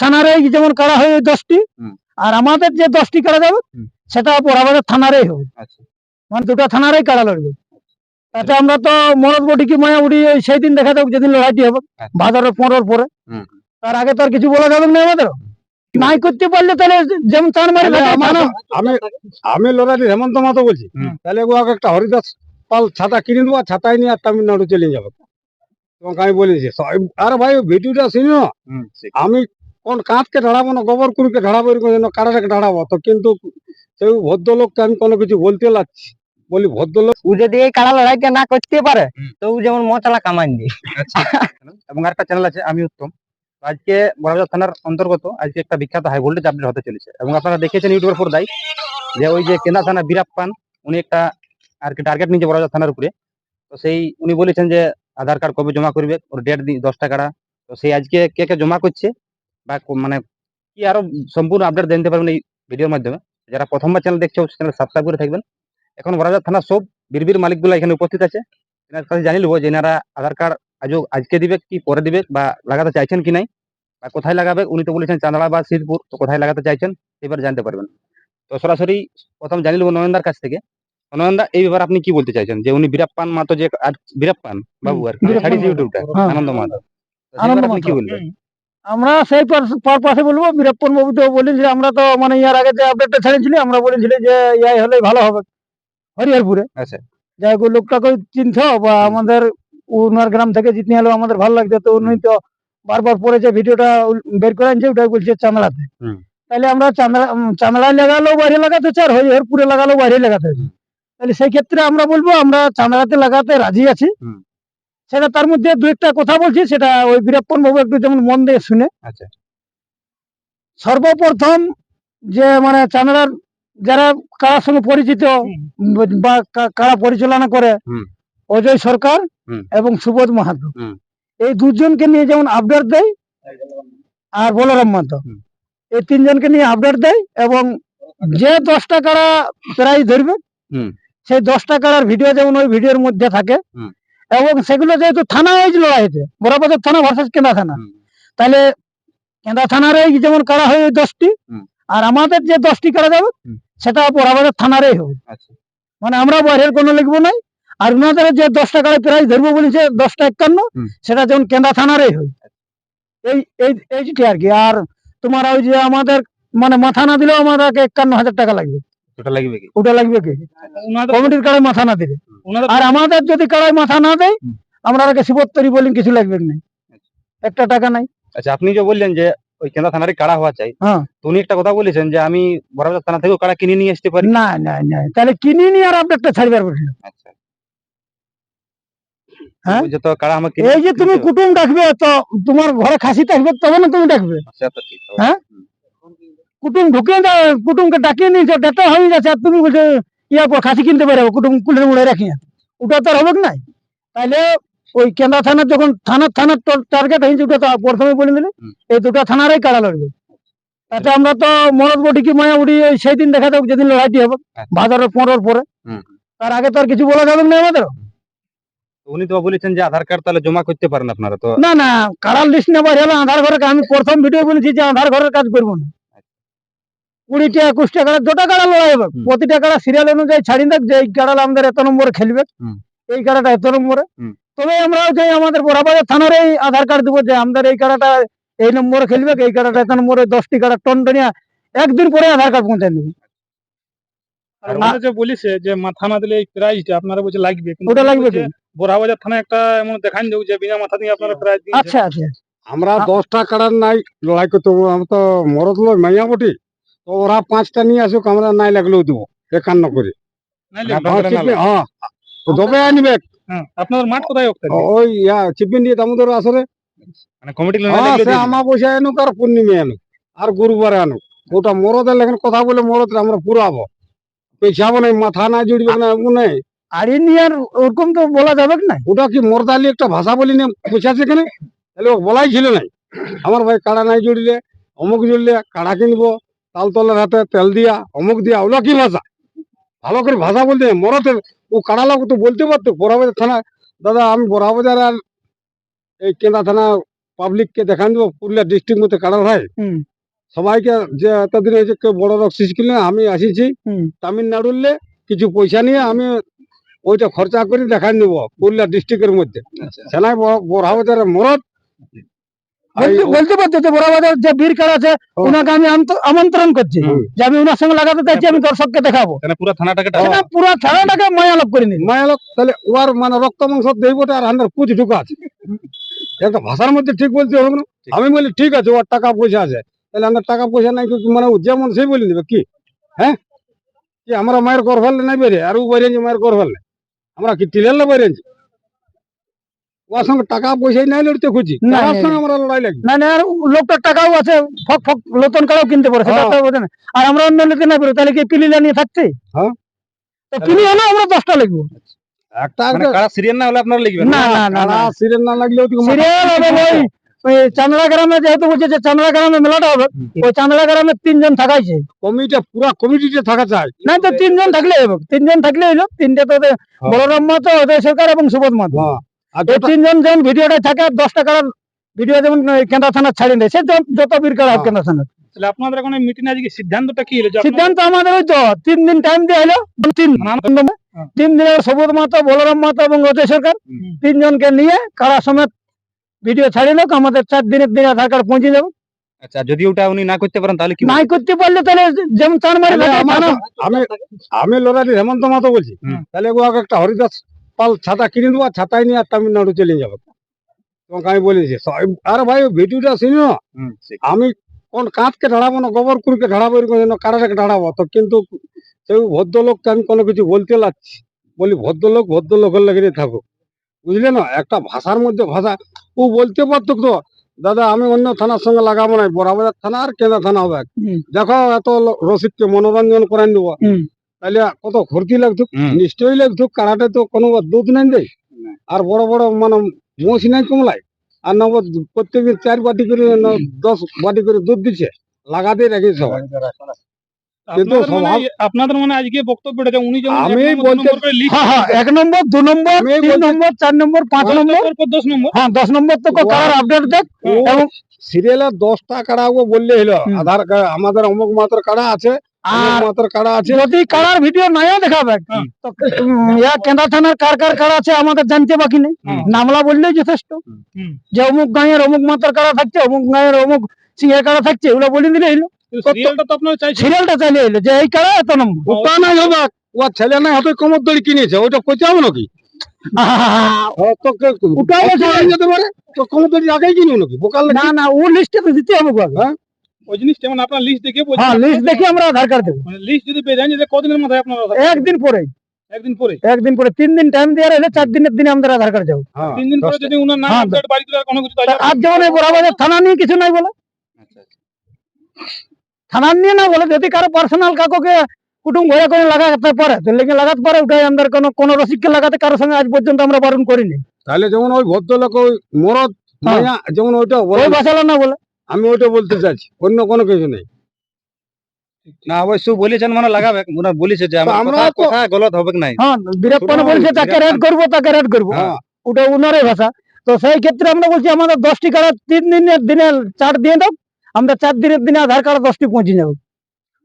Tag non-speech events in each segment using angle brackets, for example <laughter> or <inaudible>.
থানার যেমন কাড়া হয় দশটি আর আমাদের যে দশটি কাড়া যাবে। সেটা বরাবরের থানারই হবে। আচ্ছা। মানে দুটো থানারই কাড়া লড়বে। তাতে আমরা তো মরদ বডি কি মায়া উড়ি সেই দিন দেখা যাবে যেদিন লড়াইটি হবে আচ্ছা। ভাদরের পনেরোর পরে। তার আগে তো আর কিছু বলা যাবে না আমাদের নাই করতে পারলে তাহলে যেমন চান মারি আমি আমি লড়াই হেমন্ত মাতো বলছি। তাহলে ও একটা হরিদাস পাল ছাতা কিনে দেবো আর ছাতায় নিয়ে আর তামিলনাড়ু চলে যাব। তোমাকে আমি বলেছি আরে ভাই ভিডিওটা শুনো ঠিক। আমি কোন কাঁচকে ঢাড়াবো না গোবর কুড়িকে ঢাড়াবো এরকম যেন কারাটাকে ঢাড়াবো তো কিন্তু সেই ভদ্রলোককে আমি কোনো কিছু বলতে লাগছি বলি ভদ্রলোক ও যদি এই কাড়া লড়াইটা না করতে পারে। তো ও যেমন মশলা কামান দিয়ে আচ্ছা। <laughs> এবং আরেকটা চ্যানেল আছে আমি উত্তম। আজকে বড়বাজার থানার অন্তর্গত আজকে একটা বিখ্যাত হাই ভোল্টেজ আপডেট হতে চলেছে। এবং আপনারা দেখেছেন ইউটিউবের পর্দায় যে ওই যে কেনা থানা বীরাপ পান উনি একটা আর কি টার্গেট নিয়েছে বড়বাজার থানার উপরে। তো সেই উনি বলেছেন যে আধার কার্ড কবে জমা করবে ওর ডেট দিই দশ টাকাটা তো সেই আজকে কে কে জমা করছে বা মানে কি আরও সম্পূর্ণ আপডেট জানতে পারবেন এই ভিডিওর মাধ্যমে। যারা প্রথমবার চ্যানেল দেখছে চ্যানেল সাবস্ক্রাইব করে থাকবেন। এখন বড়বাজার থানার সব বীরবীর মালিকগুলো এখানে উপস্থিত আছে। এনার কাছে জানি নেব যে এনারা আধার কার্ড আজও আজকে দিবে কি পরে দিবে বা লাগাতে চাইছেন কি নাই বা কোথায় লাগাবে উনি তো বলেছেন চান্দড়া বা শীতপুর তো কোথায় লাগাতে চাইছেন এবার জানতে পারবেন। তো সরাসরি প্রথম জানি নেব নয়নদার কাছ থেকে। নয়নদা এই ব্যাপারে আপনি কি বলতে চাইছেন? যে উনি বীরাপ্পান মাতো যে আর বীরাপ্পান বাবু আর কি ছাড়িয়েছে ইউটিউবটা হ্যাঁ। আনন্দ মাধব তো সেই আনন্দ কি বলবেন? আমরা সেই পাশ- পার পাশে বলব বীরপ্পন বাবু তো বলেছিল আমরা তো মানে ইয়ার আগে যে আপডেটটা ছেড়েছিলি আমরা বলেছিলি যে ইয়াই হলেই ভালো হবে। হরিহরপুরে। আচ্ছা। যাই হোক লোকটাকে চিনছ বা আমাদের ওনার গ্রাম থেকে জিতনি হলেও আমাদের ভালো লাগছে তো উনি তো বারবার পরে যে ভিডিওটা বের করে আনছে ওটাই বলছে চান্দড়াতে তাহলে আমরা চান্দড়া উম, লাগালেও বাইরে লাগাতে হচ্ছে আর হরিহরপুরে লাগালেও বাইরে লাগাতে তাহলে সেই ক্ষেত্রে আমরা বলব আমরা চান্দড়াতে লাগাতে রাজি আছি। সেটা তার মধ্যে দু একটা কথা বলছি সেটা ওই বীরপ্পন বাবু একটু যেমন মন দিয়ে শুনে। আচ্ছা। সর্বপ্রথম যে মানে চান্দড়ার যারা কারার সঙ্গে পরিচিত বা কারা পরিচালনা করে অজয় সরকার এবং সুবোধ মাহাতো। এই দুজনকে নিয়ে যেমন আপডেট দেয় আর বলরাম মাহাতো। এই তিনজনকে নিয়ে আপডেট দেয় এবং যে দশটা কারা প্রাইজ ধরবে সেই দশটা কারার ভিডিও যেমন ওই ভিডিওর মধ্যে থাকে। এবং সেগুলো যেহেতু থানা ওয়াইজ লড়াই হয়েছে বরাবর থানা ভার্সেস কেন্দ্রা থানা তাহলে কেন্দ্রা থানার এই যেমন কারা হয় দশটি আর আমাদের যে দশটি কারা যাবে সেটা বরাবরের থানারই হবে। আচ্ছা। মানে আমরা বাইরের কোনো লিখব নাই আর ওনাদের যে দশটা কারে প্রাইজ ধরবো বলেছে দশটা একান্ন সেটা যেমন কেন্দ্রা থানারই হয় এই এই এইটি আর কি। আর তোমার ওই যে আমাদের মানে মাথা না দিলেও আমাদেরকে একান্ন হাজার টাকা লাগবে। ওটা লাগবে কি? ওটা লাগবে কি? কমিটির কাড়ায় মাথা না দিলে আর আমাদের যদি কাড়ায় মাথা না দেয় হুম। আমরা শিবত্তরি বলি কিছু লাগবে না। একটা টাকা নাই। আচ্ছা আপনি যে বললেন যে ওই কেন্দ্র থানারই কাড়া হওয়া চাই হ্যাঁ। তো উনি একটা কথা বলেছেন যে আমি বড়বাজার থানা থেকেও কাড়া কিনে নিয়ে আসতে পারি। না না না তাহলে কিনে নিয়ে আর আপডেটটা ছাড়বার না। আচ্ছা। হ্যাঁ? তো কাড়া আমাকে এই যে তুমি কুটুম ডাকবে তো তোমার ঘরে খাসি থাকবে তবে না তুমি ডাকবে। তো ঠিক। হ্যাঁ? কুটুম ঢুকে দা- কুটুমকে ডাকিয়ে নিয়েছো ডেটা হয়ে যাচ্ছে আর তুমি বলছো ইয়া পর খাসি কিনতে পারো কুটুম কুলের মুড়ে রাখি ওটা তো আর হবে না তাইলে ওই কেন্দ্রা থানার যখন থানার থানার টার্গেট হয়েছে ওটা তো প্রথমে বলে দিলে এই দুটো থানারই কাড়া লড়বে? তাতে আমরা তো মরদ বডি কি মায়া উঠি ওই সেই দিন দেখা যাবে যেদিন লড়াইটি হবে। ভাদরের পনেরোর পরে। তার আগে তো আর কিছু বলা যাবে না আমাদের উনি তো বলেছেন যে আধার কার্ড তাহলে জমা করতে পারেন আপনারা তো। না না কারার লিস্ট নেবার হলে আধার ঘরের আমি প্রথম ভিডিও বলেছি যে আধার ঘরের কাজ করব না। কুড়িটা একুশটা কাড়া দুটা কাড়া লড়াই হবে। প্রতিটা কাড়া সিরিয়াল অনুযায়ী ছাড়ি দেখ যে এই আমাদের এত নম্বরে খেলবে। এই কাড়াটা এত নম্বরে। তবে আমরা যে আমাদের বরাবর থানার এই আধার কার্ড দেবো যে আমাদের এই কাড়াটা এই নম্বরে খেলবে এই কাড়াটা এত নম্বরে দশটি কাড়া টন টনিয়া একদিন পরে আধার কার্ড পৌঁছে দেবে। যে বলিছে যে মাথা না দিলে এই প্রাইজটা আপনারা বলছে লাগবে ওটা লাগবে? থানায় একটা এমন দেখান যাও যে বিনা মাথা দিয়ে আপনারা প্রাইজ আচ্ছা আচ্ছা। আমরা দশটা কাড়ার নাই লড়াই করতে। আমরা তো মরদ লোক মাইয়া বটি। তো ওরা পাঁচটা নিয়ে আসুক আমরা নাই লাগলেও দেবো। একান্ন করে। নাইলে হ্যাঁ, হ্যাঁ তো দবে আনবে। হ্যাঁ, মাঠ কোথায় ওই চিপিন দিয়ে দামোদর আসরে। মানে কমিটি হ্যাঁ এনুক আর পূর্ণিমে আর গুরুবারে আনুক। ওটা মরদের লেখেন কথা বলে মরদ আমরা পুরাবো। পেছাবো না মাথা না জুড়বে না এমন নেই। নিয়ে আর ওরকম তো বলা যাবে না। ওটা কি মরদালি একটা ভাষা বলি না পৌঁছাছে কেন তাহলে বলাই ছিল নাই। আমার ভাই কাড়া নাই জুড়লে অমুক জুড়লে কাড়া কিনবো। তাল তলের হাতে তেল দিয়া অমুক দিয়া ওগুলো কি ভাষা? ভালো করে ভাষা বলতে নেই। মরতের ও কাড়া লোক তো বলতে পারতো বড়াবাজার থানা। দাদা আমি বড়াবাজার আর এই কেন্দা থানা পাবলিককে দেখান দেবো পুরুলিয়া ডিস্ট্রিক্ট মধ্যে কাড়া ভাই। সবাইকে যে এতদিন হয়েছে কেউ বড় রক্সিস কিনে আমি আসিছি। হুম। তামিলনাড়ুরলে কিছু পয়সা নিয়ে আমি ওইটা খরচা করে দেখান দেবো পুরুলিয়া ডিস্ট্রিক্টের মধ্যে। আচ্ছা। সেনাই বড়াবাজারের মরদ। বলতে পারছ যে বড়বাজার যে বীর আছে ওনাকে আমি আমন্ত্রণ করছি যে আমি ওনার সঙ্গে লাগাতে চাইছি আমি দর্শককে দেখাবো। পুরো থানাটাকে পুরো ছাড়াটাকে মায়া লাভ করে নিন মায়া লোক তাহলে ওর মানে রক্ত মাংস দেবটা আর পুঁজ ঢুকা আছে। একটা ভাষার মধ্যে ঠিক বলতে হবে না? আমি বলি ঠিক আছে ওর টাকা পয়সা আছে। তাহলে আমার টাকা পয়সা নাই মানে যেমন সেই বলে দিবে কি? হ্যাঁ? কি আমরা মায়ের ফেললে নাই বেরে আর ও বেরিয়েছি মায়ের ফেললে আমরা কি টিলেলে বেরিয়েছি ওর সঙ্গে টাকা পয়সাই নাই লড়তে খুঁজি। তার সঙ্গে আমরা লড়াই লাগি। না না লোকটার টাকাও আছে ফক ফক নতুন কাড়াও কিনতে পারে সেটা হ্যাঁ। তো বোঝে না। আর আমরা অন্য নিতে না পারি তাহলে কি পিলিলা নিয়ে থাকছে? হ্যাঁ। তো পিলি হলে আমরা দশটা লিখব। একটা মানে কারা সিরিয়াল না হলে আপনারা লিখবেন? না না না না। সিরিয়াল না লাগলে সিরিয়াল হবে ওই ওই চান্দড়া গ্রামে যেহেতু বলছে যে চান্দড়া গ্রামে মেলাটা হবে ওই গ্রামে তিনজন থাকাইছে। কমিটি পুরা কমিটিতে থাকা চাই। না তো তিনজন থাকলে হবে তিনজন থাকলে হইল তিনটে তো হ্যাঁ। বলরাম মাতো সরকার এবং সুবোধ মাতো তিনজন যেমন ভিডিওটা থাকে দশ টাকার ভিডিও যেমন কেন্দ্র থানা ছাড়িয়ে দেয় সে যত- যত বীর কাড়া হ্যাঁ। কেন্দ্র থানা তাহলে আপনাদের এখন মিটিং আজকে সিদ্ধান্তটা কি হলো? সিদ্ধান্ত আমাদের ওই তো তিন দিন টাইম দেওয়া হলো তিন হ্যাঁ। তিন দিনের সবুজ মাতো বলরাম মাতো এবং অজয় সরকার তিনজনকে নিয়ে কারা সমেত ভিডিও ছাড়িয়ে লোক আমাদের চার দিনের দিনে আধার কার্ড পৌঁছে যাব। আচ্ছা যদি ওটা উনি না করতে পারেন তাহলে কি নাই করতে পারলে তাহলে যেমন চার মারি আমি আমি লড়াই হেমন্ত মাতো বলছি। তাহলে একটা হরিদাস পাল ছাতা কিনে দেবো আর ছাতাই নিয়ে আর তামিলনাড়ু চলে যাব। তোমাকে আমি বলেছি সব- আরে ভাই ভিডিওটা শুনো আমি কোন কাঁচকে ঢাড়াবো না গোবর কুড়িকে ঢাড়াবো এরকম যেন কারাটাকে ঢাড়াবো তো কিন্তু সেই ভদ্রলোককে আমি কোনো কিছু বলতে লাগছি। বলি ভদ্রলোক ভদ্রলোকের লেগে থাকুক বুঝলে না একটা ভাষার মধ্যে ভাষা। ও বলতে পারতো তো দাদা আমি অন্য থানার সঙ্গে লাগাবো না বড়াবাজার থানা আর কেন্দ্র থানা হবে দেখো এত রসিদকে মনোরঞ্জন করে হুম। তাহলে কত ফুর্তি লাগতো? নিশ্চয়ই লাগতো কারাটে তো কোনো দুধ নাই দেয় আর বড় বড় মানে মোষ নাই কমলাই আর নব প্রত্যেকদিন চার বাটি করে দশ বাটি করে দুধ দিচ্ছে। লাগাতে রাখি সবাই। কিন্তু আপনাদের মানে স্বভাব- আজকে বক্তব্যটা যে উনি যেমন আমি বলতে- হ্যাঁ হ্যাঁ এক নম্বর দু নম্বর তিন নম্বর চার নম্বর পাঁচ নম্বর। দশ নম্বর। হ্যাঁ দশ নম্বর তো আপডেট দেখ। এবং সিরিয়ালের দশটা বললে হলো। আধার কার্ড আমাদের অমুক মাত্র কাড়া আছে। আর কাড়া যদি কারার ভিডিও নাইও দেখাবে। তো ইয়া কেন্দ্র থানার কার কার কারা আছে আমাদের জানতে বাকি নেই। নামলা বললেই যথেষ্ট। যে অমুক গাঁয়ের অমুক মাতার কারা থাকছে অমুক গাঁয়ের অমুক সিংহের কারা থাকছে এগুলো বলে দিলে হইল। সিরিয়ালটা চালিয়ে এলো যে এই কারা এত নম্বর। ওটা নাই হবে। ও ছেলে নাই হাতে কোমর দড়ি কিনেছে ওইটা কোচাবো নাকি? ও তো কে- ওটাও অত আছে। হয়ে যেতে পারে? তো কোমর দড়ি আগেই কিনবো নাকি? বোকাল না না ও লিস্টে তো দিতে হবে আগে। ওই জিনিসটা মানে আপনার লিস্ট দেখে হ্যাঁ লিস্ট দেখে আমরা আধার কার্ড দেবো। মানে লিস্ট যদি পেয়ে যান যে কদিনের মাথায় আপনারা একদিন পরে একদিন পরে একদিন পরে। তিন দিন টাইম দেওয়া রইলে চার দিনের দিনে আমাদের আধার কার্ড যাব। তিন দিন পরে যদি উনার নাম আপডেট বাড়ি দিলে কোনো কিছু তা যেমন এই বরাবরের থানা নিয়ে কিছু নাই বলে। নিয়ে না বলে যদি কারও পার্সোনাল কাকুকে কুটুম ঘরে কোনো লাগাতে পারে তো লেগে লাগাতে পারে ওটাই আমাদের কোনো কোনো রসিককে লাগাতে কারোর সঙ্গে আজ পর্যন্ত আমরা বারণ করিনি। তাহলে যেমন ওই ভদ্রলোক ওই মরদ হ্যাঁ। যেমন ওইটা বলে। ওই ভাষালো না বলে। আমি ওইটা বলতে চাইছি অন্য কোনো কিছু নেই। না অবশ্য বলেছেন মানে লাগাবে ওনার বলেছে যে আমার আমরা কথা কথা গলত হবে কি হ্যাঁ বীরপ্পান বলছে তাকে রেড করব তাকে রেড করব। হ্যাঁ। ওটা উনারই ভাষা। তো সেই ক্ষেত্রে আমরা বলছি আমাদের দশটি কার্ড তিন দিনের দিনে চার দিয়ে দাও। আমরা চার দিনের দিনে আধার কার্ড দশটি পৌঁছে যাব।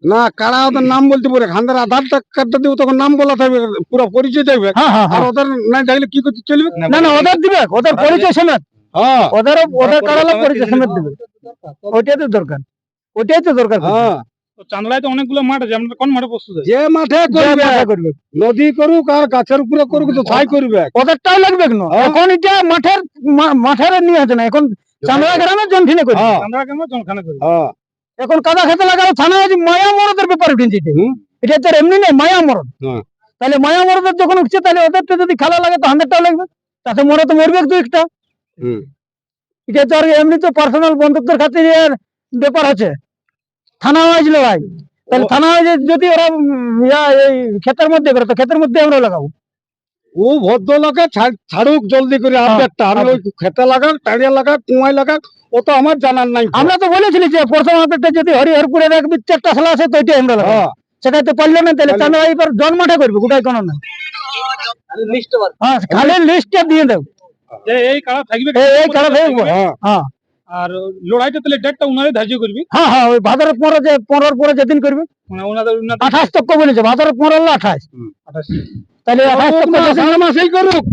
না কারা ওদের নাম বলতে পারে? খান্দার আধার কার্ডটা দিব তখন নাম বলা থাকবে পুরো পরিচয় থাকবে। হ্যাঁ আর ওদের নাই থাকলে কি করতে চলবে? না না ওদের দিবে ওদের পরিচয় সমেত। হ্যাঁ। ওদের কারালা পরিচয় দিলে সমেত দেবে। ওইটাই তো দরকার। ওইটাই তো দরকার হ্যাঁ। চান্দলায় তো অনেকগুলো মাঠ আছে আপনারা কোন মাঠে প্রস্তুত যে মাঠে করবে করবে। নদী করুক আর গাছের উপরে করুক তো তাই করবে। ওদেরটাও লাগবে কেন? হ্যাঁ। এখন এটা মাঠের মাঠের নিয়ে আছে না এখন হ্যাঁ। চান্দলা জনখানে এখন কাদা খেতে লাগালো থানা আছে মায়া মরদের ব্যাপার উঠেছে এটা। তো আর এমনি নেই মায়া মরদ। তাহলে মায়া মরদের যখন উঠছে তাহলে ওদেরটা যদি খালা লাগে তো হান্ড্রেডটাও লাগবে। তাতে মরে তো মরবে দু একটা। এটা তো আর এমনি তো পার্সোনাল বন্ধুত্বের খাতিরে ব্যাপার আছে। থানা ওয়াইজ লড়াই। তাহলে থানা যদি ওরা ইয়া এই ক্ষেতের মধ্যে করে তো ক্ষেতের মধ্যে আমরা লাগাবো। ও ভদ্রলোকে ছাড়ুক জলদি করে হ্যাঁ, আপডেটটা আমি ওই খেতে লাগাক টাড়িয়া লাগাক কুয়ায় লাগাক ও তো আমার জানার নাই। আমরা তো বলেছিলি যে প্রথম আপডেটটা যদি হরিহরপুরের এক চারটা খেলা আছে তো ওইটাই আমরা লাগাবো। হ্যাঁ। সেটাই তো পারল না তাহলে। চান্দা এবার জন্মটা করবে গোটাই কোনো না হ্যাঁ খালি লিস্টটা দিয়ে দেব। যে এই কারা থাকবে এই কারা থাকবে হ্যাঁ। হ্যাঁ। আর লড়াইটা তাহলে ডেটটা উনারে ধার্য করবি। হ্যাঁ হ্যাঁ ওই ভাদর পনেরো যে পনেরোর পরে যেদিন করবে। মানে ওনাদের ওনাদের আঠাশ তক বলেছে ভাদর পনেরো হলো আঠাশ। আঠাশ। তাহলে আঠাশ তক আষাঢ় মাসেই করুক।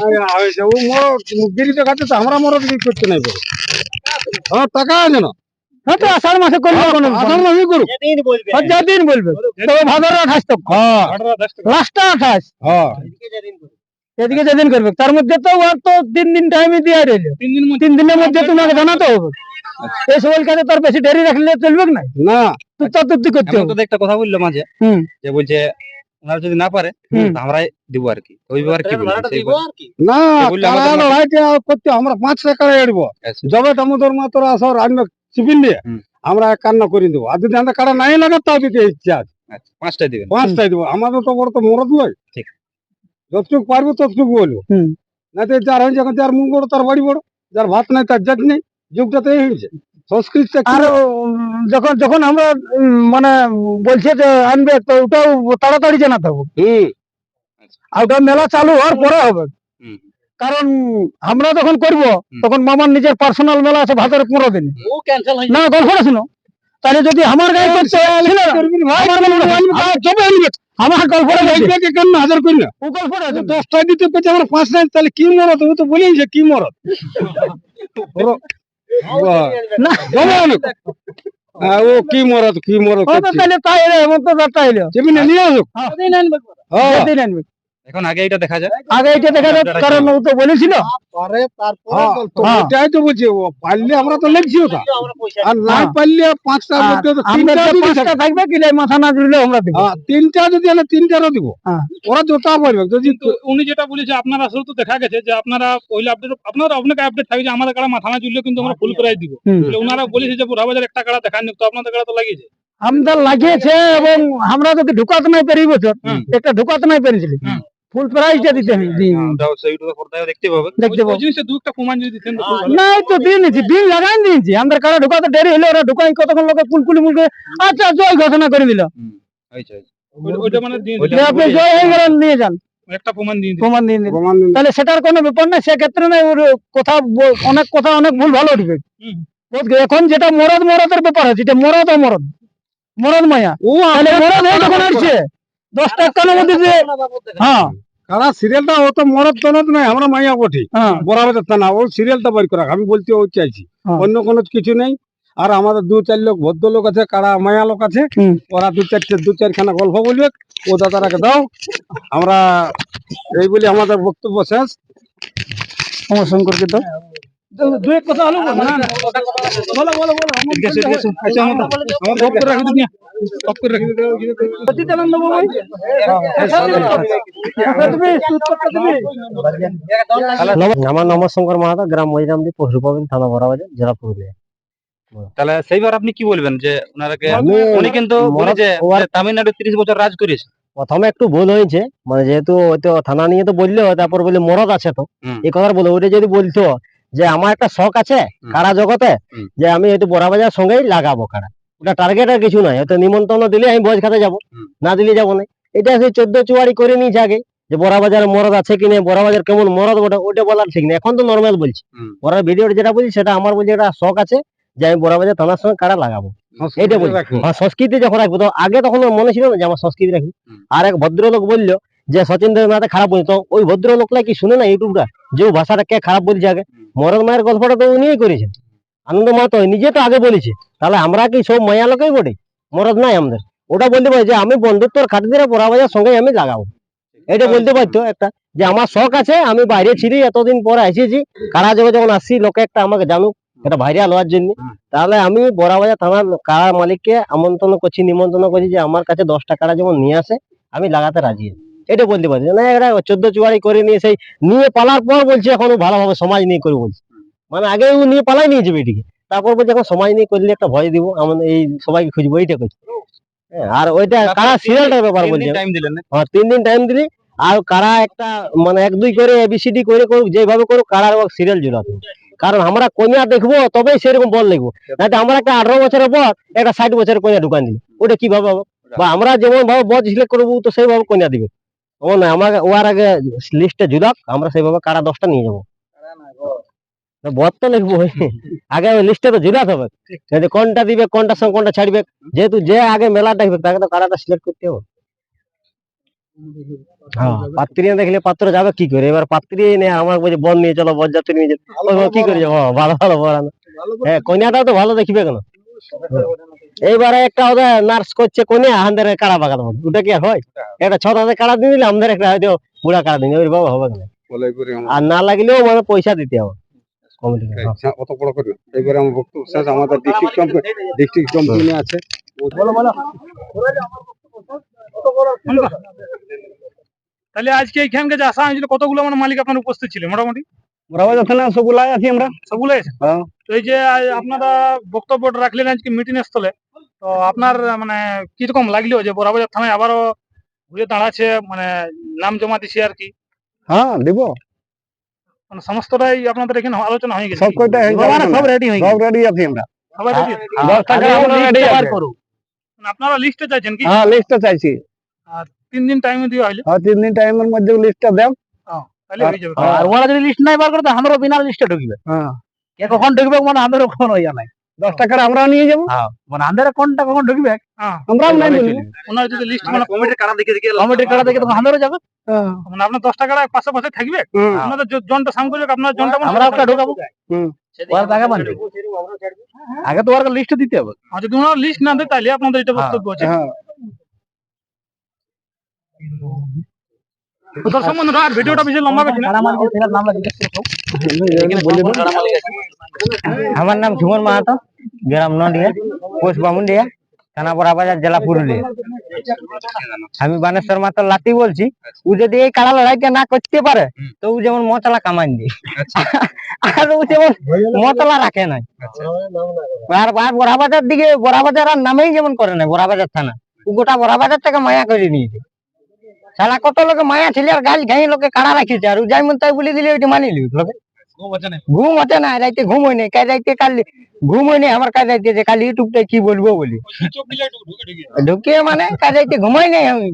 আরে, হয়েছে, ও মরদ গিরিতে খাচ্ছে তো আমরা মরদ কি করতে নাই পারে টাকা আছে না। হ্যাঁ তো আষাঢ় মাসে করলে কোনো আষাঢ় মাসেই করুক। যেদিন বলবে। তবে ভাদর আঠাশ তক হ্যাঁ আঠারো আঠাশ টাকা। লাস্টটা আঠাশ। হ্যাঁ। এদিকে যেদিন করবে তার মধ্যে তো আর তো তিন দিন টাইমে দিয়ে রইল। তিন দিন তিন দিনের মধ্যে তোমাকে জানাতে হবে। এই সকল কাজে তোর বেশি দেরি রাখলে চলবে না? না। তুই তো তুই করতে হবে। তো একটা কথা বলল মাঝে হুম। যে বলছে ওনারা যদি না পারে। তো আমরাই দিব আর কি। তো ওই ব্যাপারে কি? না লড়াইটা করতে আমরা পাঁচ টাকা এড়বো। আচ্ছা। যবে দামোদর মাত্র আসর আনবে চিপিন দিয়ে। আমরা একান্ন করে দেবো। আর যদি আমরা কাড়া নাই লাগে তাও দিতে ইচ্ছা আছে। আচ্ছা পাঁচটায় দিবেন। পাঁচটাই দেবো। আমাদের তো বড় তো মরদ নয়। ঠিক। যতটুকু পারব ততটুকু বলব না তো যার হয়েছে এখন যার মুখ বড় তার বাড়ি বড় যার ভাত নাই তার জাত নেই যুগটা তো এই হয়েছে। সংস্কৃতটা আর যখন যখন আমরা মানে বলছে যে আনবে তো ওটাও তাড়াতাড়ি জানাতে হবে। আর ওটা মেলা চালু হওয়ার পরে হবে। কারণ আমরা যখন করব তখন মামার নিজের পার্সোনাল মেলা আছে ভাতের পনেরো দিন। না গল্পটা শুনো। তাহলে যদি আমার গায়ে না, আমার গল্পটা বলছি। এইটাকে কেন হাজার করি না ও গল্পটা আছে। দশটায় দিতে পেয়েছে আমরা পাঁচ নাই তাহলে কি মরদ ও তো বলেই যে কি অনেক। হ্যাঁ, ও কি মরদ কি মরদ ও তো করছে। তাহলে তাই রে, এমন তাই রে। নিয়ে আসুক হ্যাঁ। হ্যাঁ। এখন আগে এটা দেখা যায়। আগে এটা দেখা যাক কারণ ও তো বলেছিল। হ্যাঁ, তো হ্যাঁ। ওটাই তো বলছি ও পারলে আমরা তো লেখছি ওটা। আর না হ্যাঁ। পারলে পাঁচটার মধ্যে তো তিনটা পাঁচটা থাকবে কি মাথা না জুড়লে আমরা দেবো। হ্যাঁ, তিনটা যদি তিনটারও দিব। হ্যাঁ। ওরা জোটা পারবে যদি উনি যেটা বলেছে আপনার আসলে তো দেখা গেছে যে আপনারা পয়লা আপডেট আপনারা আপনাকে আপডেট থাকবে যে আমাদের কাড়া মাথা না জুড়লে কিন্তু আমরা ফুল প্রাইজ দিব। তাহলে ওনারা বলেছে যে বুড়া বাজার একটা কাড়া দেখান তো আপনাদের কাড়া তো লাগিয়েছে। আমাদের লাগিয়েছে এবং আমরা যদি ঢুকাতে নাই পারি বছর একটা ঢুকাতে নাই পেরেছিলি। ফুল প্রাইজটা দিতে দেখতে পাবেন দেখতে খুব ভালো। নাই তো দিয়ে নিয়েছি দিন লাগাই দিয়েছি আমাদের কারা ঢুকাতে দেরি হলো ওরা ঢুকাই কতক্ষণ লোকে কুলকুলি মুলকে আচ্ছা জয় ঘোষণা করে দিল। ওই- ওইটা মানে জয় হয়ে গেলেন নিয়ে যান। তাহলে সেটার কোনো ব্যাপার নাই সেক্ষেত্রে না ওর কথা অনেক কথা অনেক ভুল ভালো উঠবে। এখন যেটা মরদ মরদের ব্যাপার আছে এটা মরদ ও মরদ। মরদ মায়া। ও মরদ হয়ে যখন আসছে। দশ টাকার মধ্যে যে হ্যাঁ। কারা সিরিয়ালটা ও তো মরদ তনদ নাই আমরা মাইয়া বটি। হ্যাঁ। বরাবর থানা ও সিরিয়ালটা করা আমি বলতে ও চাইছি। হ্যাঁ। অন্য কোনো কিছু নেই। আর আমাদের দু চার লোক ভদ্রলোক আছে কারা মায়া লোক আছে ওরা দু চারটে দু চারখানা গল্প বলবে। ও দাদারাকে দাও। আমরা এই বলি আমাদের বক্তব্য শেষ। আমার দু এক কথা হলো। বলো বলো বলো। আমার ঠিক আছে, ঠিক আছে। আচ্ছা, করে রাখি অফ করে রাখি সুতপত্র তুমি আমার নমঃ শঙ্কর মাহাতো গ্রাম থানা জেলা পুরুলিয়া। তাহলে সেইবার আপনি কি বলবেন যে ওনারাকে উনি কিন্তু তামিলনাড়ু তিরিশ বছর রাজ করেছে। প্রথমে একটু ভুল হয়েছে মানে যেহেতু হয়তো থানা নিয়ে তো বলল তারপর বলে মরদ আছে তো। এই কথা বলে ওটা যদি বলতো যে আমার একটা শখ আছে কারা জগতে যে আমি হয়তো বড়াবাজার সঙ্গেই লাগাবো কারা। ওটা টার্গেট আর কিছু নাই হয়তো নিমন্ত্রণ দিলে আমি ভোজ খাতে যাব না দিলে যাব না। এটা সেই চোদ্দ চুয়ারি করে নিয়েছে আগে যে বড়াবাজারে মরদ আছে কি না বড়াবাজার কেমন মরদ ওটা ওটা বলার ঠিক না এখন তো নর্মাল বলছি। ওরা ভিডিওটা যেটা বলছি সেটা আমার বলছে একটা শখ আছে যে আমি বড়াবাজার থানার সঙ্গে কারা লাগাবো। এটা বলছি। রাখো। হ্যাঁ সংস্কৃতি যখন রাখব তো আগে তখন মনে ছিল না যে আমার সংস্কৃতি হুম। আর এক ভদ্রলোক বলল যে সচিন দেবনাথে খারাপ বলছে। তো ওই ভদ্রলোকলা কি শুনে না ইউটিউবটা যে ভাষাটা কে খারাপ বলছে আগে? মরদ মায়ের গল্পটা তো উনিই করেছেন। আনন্দ মাহাতো নিজে তো আগে বলেছে। তাহলে আমরা কি সব মায়া লোকই বটে? মরদ নাই আমাদের। ওটা বলতে পারি যে আমি বন্ধুত্বর খাতিরে বড়াবাজার সঙ্গে আমি লাগাবো। এটা বলতে পারতো একটা যে আমার শখ আছে আমি বাইরে ছিলি এতদিন পরে এসেছি কারা জগে যখন আসছি লোকে একটা আমাকে জানুক এটা ভাইরাল হওয়ার জন্য। তাহলে আমি বড়াবাজার থানার কারা মালিককে আমন্ত্রণ করছি নিমন্ত্রণ করছি যে আমার কাছে দশটা কারা যেমন নিয়ে আসে আমি লাগাতে রাজি এটা বলতে পারি। না এরা চোদ্দ চুয়ারি করে নিয়ে সেই নিয়ে পালার পর বলছে এখন ভালোভাবে সমাজ নিয়ে করে বলছে। মানে আগে ও নিয়ে পালাই নিয়ে নিয়েছে বেটিকে তারপর বলছে এখন সমাজ নিয়ে করলে একটা ভয় দিব আমাদের এই সবাইকে খুঁজবো এইটা করছে। হ্যাঁ, আর ওইটা কারা সিরিয়ালটার ব্যাপার বলছে। হ্যাঁ তিন দিন টাইম দিলি আর কারা একটা মানে এক দুই করে এবিসিডি করে করুক যেভাবে করুক কারার সিরিয়াল জুড়াতে কারণ আমরা কন্যা দেখব তবেই সেরকম বল লিখব। না আমরা একটা আঠারো বছরের পর একটা ষাট বছরের কন্যা ঢুকান দিল ওটা কীভাবে হবে? বা আমরা যেমন ভাবে বজ সিলেক্ট করব তো সেইভাবে কন্যা দিবে। ও না আমাকে ওর আগে লিস্টে জুলাক আমরা সেইভাবে কারা দশটা নিয়ে যাব। বদ তো লিখব আগে ওই লিস্টে তো ঝুলাতে হবে। যদি কোনটা দিবে সঙ্গে কোনটা ছাড়বে যেহেতু যে আগে মেলা ডাকবে তাকে তো কারাটা সিলেক্ট করতে হবে। হ্যাঁ পাত্রী দেখলে পাত্র যাবে কি করে? এবার পাত্রী আমার বলছে বন নিয়ে চলো বরযাত্রী নিয়ে যেতে কি করে যাব? ভালো ভালো বরানো হ্যাঁ কন্যাটাও তো ভালো দেখবে কেন? এইবারে একটা ওদের নার্স করছে কন্যা আমাদের কাড়া বাগাতে হবে? ওটা কি আর হয়? একটা ছ হাজার কাড়া দিয়ে দিলে আমাদের একটা হয়তো বুড়া কাড়া দিয়ে ওই বাবা হবে না করে আর না লাগলেও মানে পয়সা দিতে হবে। কমিটি অত বড় করে না। এবারে আমার বক্তব্য শেষ। আমাদের ডিস্ট্রিক্ট ডিস্ট্রিক্ট কোম্পানি আছে তাহলে আজকে এইখানকে যে আসা হয়েছিল কতগুলো মানে মালিক আপনার উপস্থিত ছিল মোটামুটি? বরাবর থানা সবগুলাই আছি আমরা। সবগুলো আছে? হ্যাঁ। তো এই যে আপনারা বক্তব্য রাখলেন আজকে মিটিং স্থলে তো আপনার মানে কীরকম লাগল যে বড়াবাজার থানায় আবারও ঘুরে দাঁড়াচ্ছে মানে নাম জমা দিছে আর কি? হ্যাঁ দিব। মানে সমস্তটাই আপনাদের এখানে আলোচনা হয়ে গেছে। সব কয়টা হয়ে সব রেডি হয়ে সব রেডি আছে আমরা। সবাই রেডি দশ টাকা আমরা রেডি আছি। মানে আপনারা লিস্টে চাইছেন কি? হ্যাঁ লিস্টে চাইছি। তিন দিন টাইম দিও হইল। হ্যাঁ তিন দিন টাইমের মধ্যে লিস্টটা দেব। তাহলে হয়ে যাবে। হ্যাঁ। আর ওরা যদি লিস্ট নাই বার করে তো আমরা বিনা লিস্টে ঢুকবে। হ্যাঁ। কে কখন ঢুকবে মানে আমাদের কখন হইয়া নাই। দশ টাকার নিয়ে যাব। মানে আমাদের কোনটা কখন ঢুকবে? হ্যাঁ আমরাও নাই ওনার যদি লিস্ট মানে কমিটির কারা দেখে দেখে কমিটির তখন আমাদেরও যাবে। হ্যাঁ। মানে আপনার দশ টাকা পাশে পাশে থাকবে। আপনাদের জনটা সাম করবে আপনার জনটা মানে আমরা ঢুকাবো। আগে তো ওরা লিস্ট দিতে হবে। আর যদি ওনারা লিস্ট না দেয় তাহলে আপনাদের এটা বক্তব্য আছে। হ্যাঁ। দর্শক বন্ধুরা আর ভিডিওটা বেশি লম্বা বেশি না। আমার নাম সুমন মাহাতো গ্রাম নডিয়া পোস্ট বামুন্ডিয়া থানা বড়াবাজার জেলা পুরুলিয়া। আমি বানেশ্বর মাত্র লাতি বলছি ও যদি এই কাড়া লড়াইটা না করতে পারে তো ও যেমন মতলা কামান দিয়ে। আর ও যেমন মতলা রাখে নাই। আর আর বড়াবাজার দিকে বড়াবাজার আর নামেই যেমন করে না বড়াবাজার থানা। ও গোটা বড়াবাজার থেকে মায়া করে নিয়েছে। সারা কত লোকে মায়া ছিল আর গাছ ঘাই লোকে কাড়া রাখিছে আর যাই মন তাই বলে দিলে ওইটা মানি লিবি লোকে ঘুম হতে না। রাইতে ঘুম হয় নাই কাল রাইতে কাল ঘুম হয় নাই আমার কাল রাইতে যে কাল ইউটিউবটা কি বলব বলি। ঢুকিয়ে মানে কাল রাইতে ঘুমাই নাই আমি।